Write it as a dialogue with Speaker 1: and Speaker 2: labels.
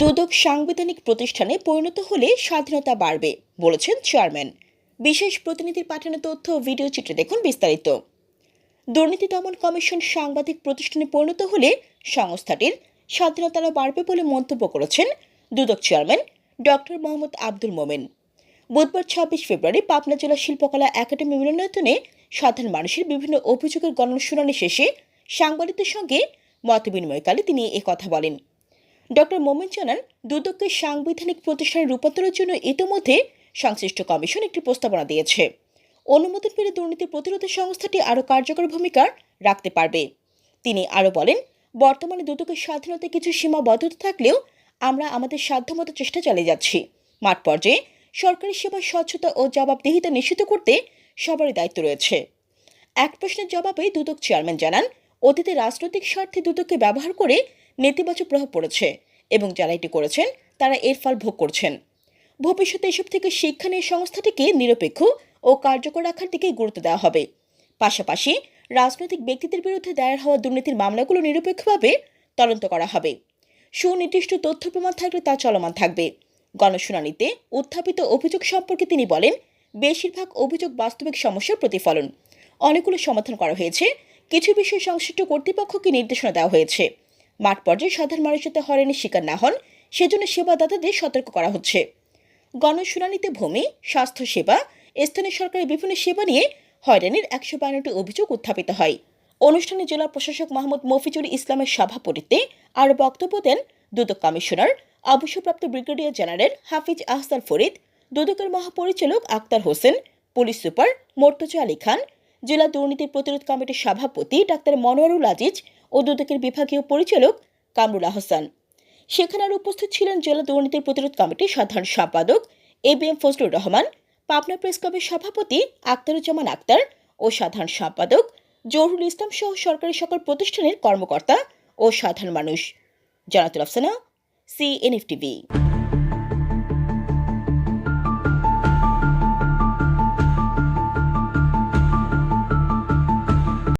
Speaker 1: দুদক সাংবিধানিক প্রতিষ্ঠানে পরিণত হলে স্বাধীনতা বাড়বে, বলেছেন চেয়ারম্যান। বিশেষ প্রতিনিধির পাঠানো তথ্য ভিডিও চিত্রে দেখুন বিস্তারিত। দুর্নীতি দমন কমিশন সাংবাদিক প্রতিষ্ঠানে পরিণত হলে সংস্থাটির স্বাধীনতারও বাড়বে বলে মন্তব্য করেছেন দুদক চেয়ারম্যান ডক্টর মোহাম্মদ আব্দুল মোমেন। বুধবার ছাব্বিশ ফেব্রুয়ারি পাবনা জেলা শিল্পকলা একাডেমি মিলনায়তনে সাধারণ মানুষের বিভিন্ন অভিযোগের গণনা শুনানি শেষে সাংবাদিকদের সঙ্গে মতবিনিময়কালে তিনি কথা বলেন। ডক্টর মোমেন জানান, দুদককে সাংবিধানিক প্রতিষ্ঠানে রূপান্তরের জন্য ইতিমধ্যে সংশ্লিষ্ট কমিশন একটি প্রস্তাবনা দিয়েছে। অনুমোদন পেলে দুর্নীতি প্রতিরোধে সংস্থাটি আরও কার্যকর ভূমিকা রাখতে পারবে। তিনি আরও বলেন, বর্তমানে দুদকের স্বাধীনতায় কিছু সীমাবদ্ধতা থাকলেও আমরা আমাদের সাধ্যমতো চেষ্টা চালিয়ে যাচ্ছি। মাঠ পর্যায়ে সরকারি সেবার স্বচ্ছতা ও জবাবদিহিতা নিশ্চিত করতে সবারই দায়িত্ব রয়েছে। এক প্রশ্নের জবাবে দুদক চেয়ারম্যান জানান, অতীতে রাজনৈতিক স্বার্থে দুদককে ব্যবহার করে নেতিবাচক প্রভাব পড়েছে এবং যারা এটি করেছেন, তারা এর ফল ভোগ করছেন। ভবিষ্যতে এসব থেকে শিক্ষা নিয়ে সংস্থাটিকে নিরপেক্ষ ও কার্যকর রাখার দিকে গুরুত্ব দেওয়া হবে। পাশাপাশি রাজনৈতিক ব্যক্তিদের বিরুদ্ধে দায়ের হওয়া দুর্নীতির মামলাগুলো নিরপেক্ষভাবে তদন্ত করা হবে। সুনির্দিষ্ট তথ্য প্রমাণ থাকলে তা চলমান থাকবে। গণশুনানিতে উত্থাপিত অভিযোগ সম্পর্কে তিনি বলেন, বেশিরভাগ অভিযোগ বাস্তবিক সমস্যার প্রতিফলন। অনেকগুলো সমাধান করা হয়েছে। কিছু বিষয় সংশ্লিষ্ট কর্তৃপক্ষকে নির্দেশনা দেওয়া হয়েছে। মাঠ পর্যায়ে সাধারণ মানুষ যাতে হয়রানির শিকার না হন, সেজন্য সেবাদাতাদের সতর্ক করা হচ্ছে। গণশুনানিতে ভূমি, স্বাস্থ্যসেবা, স্থানীয় সরকারের বিভিন্ন সেবা নিয়ে হয়রানির একশো বায়ান্নটি অভিযোগ উত্থাপিত হয়। অনুষ্ঠানে জেলা প্রশাসক মোহাম্মদ মফিজুল ইসলামের সভাপতিত্বে আরও বক্তব্য দেন দুদক কমিশনার, অবসরপ্রাপ্ত ব্রিগেডিয়ার জেনারেল হাফিজ আহসান ফরিদ, দুদকের মহাপরিচালক আক্তার হোসেন, পুলিশ সুপার মোর্তজা আলী খান, জেলা দুর্নীতি প্রতিরোধ কমিটির সভাপতি ডাক্তার মনোয়ারুল আজিজ ও দুদকের বিভাগীয় পরিচালক কামরুল আহসান। সেখানে আর উপস্থিত ছিলেন জেলা দুর্নীতি প্রতিরোধ কমিটির সাধারণ সম্পাদক A B M Fazlur Rahman, Pabna press ক্লাবের সভাপতি আক্তারুজ্জামান আক্তার ও সাধারণ সম্পাদক জহুরুল ইসলাম সহ সরকারি সকল প্রতিষ্ঠানের কর্মকর্তা ও সাধারণ মানুষ। Jannatul Afsana CNF TV